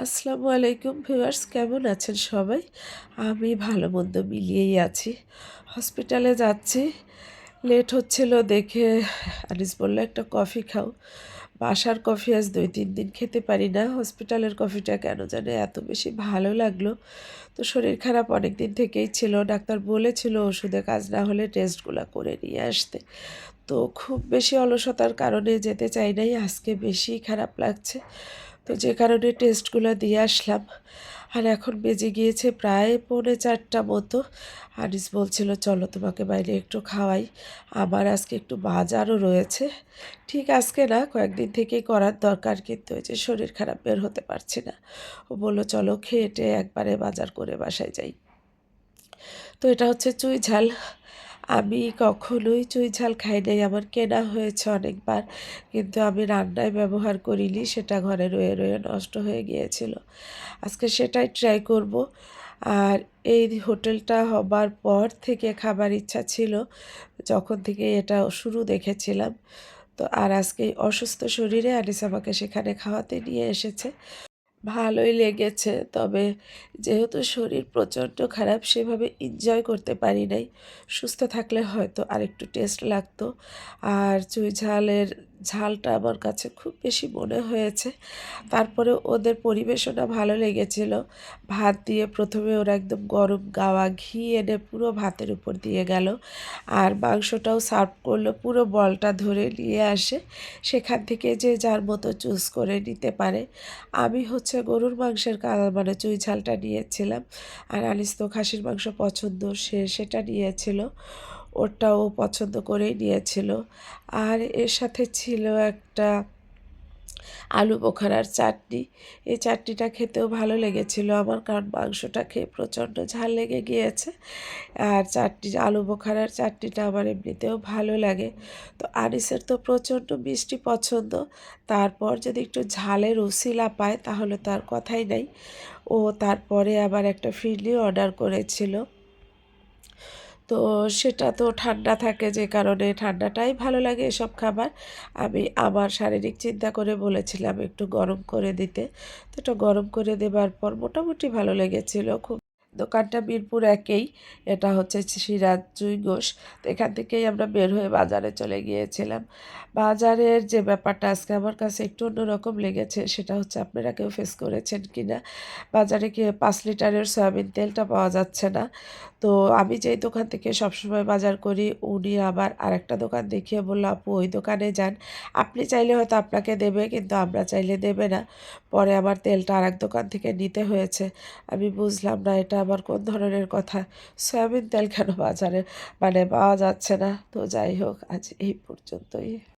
আসসালামু আলাইকুম ভিউয়ার্স, কেমন আছেন সবাই? আমি ভালো মন্দ মিলিয়েই আছি। হসপিটালে যাচ্ছি। লেট হচ্ছিল দেখে আনিস বলল, একটা কফি খাও। বাসার কফি আজ দুই তিন দিন খেতে পারি না। হসপিটালের কফিটা কেন জানে এত বেশি ভালো লাগল। তো শরীর খারাপ অনেক দিন থেকেই ছিল। ডাক্তার বলেছিল ওষুধে কাজ না হলে টেস্টগুলো করে নিয়ে আসতে। তো খুব বেশি অলসতার কারণে যেতে চাই নাই। আজকে বেশি খারাপ লাগছে। তো যে কারণে টেস্টগুলো দিয়ে আসলাম। আর এখন বেজে গিয়েছে প্রায় পৌনে চারটা মতো। আনিস বলছিল, চলো তোমাকে বাইরে একটু খাওয়াই। আমার আজকে একটু বাজারও রয়েছে। ঠিক আজকে না, কয়েকদিন থেকেই করার দরকার, কিন্তু ওই যে শরীর খারাপ বের হতে পারছি না। ও বলল, চলো খেয়েটে একবারে বাজার করে বাসায় যাই। তো এটা হচ্ছে চুই ঝাল আমি কখনোই চুই ঝাল খাই নাই, আমার কেনা হয়েছে অনেকবার, কিন্তু আমি রান্নায় ব্যবহার করিনি, সেটা ঘরে রয়ে রয়ে নষ্ট হয়ে গিয়েছিল। আজকে সেটাই ট্রাই করব। আর এই হোটেলটা হবার পর থেকে খাবার ইচ্ছা ছিল, যখন থেকে এটা শুরু দেখেছিলাম। তো আর আজকে অসুস্থ শরীরে আনিস আমাকে সেখানে খাওয়াতে নিয়ে এসেছে। ভালোই লেগেছে। তবে যেহেতু শরীর প্রচণ্ড খারাপ, সেভাবে এনজয় করতে পারি নাই। সুস্থ থাকলে হয়তো আরেকটু টেস্ট লাগতো। আর চুই ঝালের ঝালটা আমার কাছে খুব বেশি মনে হয়েছে। তারপরে ওদের পরিবেশনা ভালো লেগেছিল। ভাত দিয়ে প্রথমে ওরা একদম গরম গাওয়া ঘি এনে পুরো ভাতের উপর দিয়ে গেল। আর মাংসটাও সার্ভ করল, পুরো বলটা ধরে নিয়ে আসে। সেখান থেকে যে যার মতো চুজ করে নিতে পারে। আমি হচ্ছে গরুর মাংসের মানে চুই ঝালটা নিয়েছিলাম। আর আলিস তো খাসির মাংস পছন্দ সে সেটা নিয়েছিল। ওটাও পছন্দ করেই নিয়েছিল। আর এর সাথে ছিল একটা আলু বোখারার চাটনি। এই চাটনিটা খেতেও ভালো লেগেছিল আমার, কারণ মাংসটা খেয়ে প্রচণ্ড ঝাল লেগে গিয়েছে। আর চাটনি, আলু বোখারার চাটনিটা আমার এমনিতেও ভালো লাগে। তো আনিসের তো প্রচণ্ড মিষ্টি পছন্দ। তারপর যদি একটু ঝালের উসিলা পায়, তাহলে তার কথাই নাই। ও তারপরে আবার একটা ফিরলি অর্ডার করেছিল। তো সেটা তো ঠান্ডা থাকে যে কারণে ঠান্ডাটাই ভালো লাগে এসব খাবার। আমি আমার শারীরিক চিন্তা করে বলেছিলাম একটু গরম করে দিতে। তো এটা গরম করে দেবার পর মোটামুটি ভালো লেগেছিলো খুব দোকানটা মিরপুর একেই। এটা হচ্ছে সিরাজ জুই ঘোষ। তো এখান থেকেই আমরা বের হয়ে বাজারে চলে গিয়েছিলাম। বাজারের যে ব্যাপারটা আজকে আমার কাছে একটু অন্যরকম লেগেছে, সেটা হচ্ছে আপনারা কেউ ফেস করেছেন কি না বাজারে গিয়ে পাঁচ লিটারের সয়াবিন তেলটা পাওয়া যাচ্ছে না। তো আমি যেই দোকান থেকে সবসময় বাজার করি, উনি আবার আরেকটা দোকান দেখিয়ে বলল, আপু, ওই দোকানে যান। আপনি চাইলে হয়তো আপনাকে দেবে, কিন্তু আমরা চাইলে দেবে না। পরে আমার তেলটা আর এক দোকান থেকে নিতে হয়েছে। আমি বুঝলাম না, এটা আবার কোন ধরনের কথা? সয়াবিন তেল কেন বাজারে? মানে পাওয়া যাচ্ছে না। তো যাই হোক, আজ এই পর্যন্তই।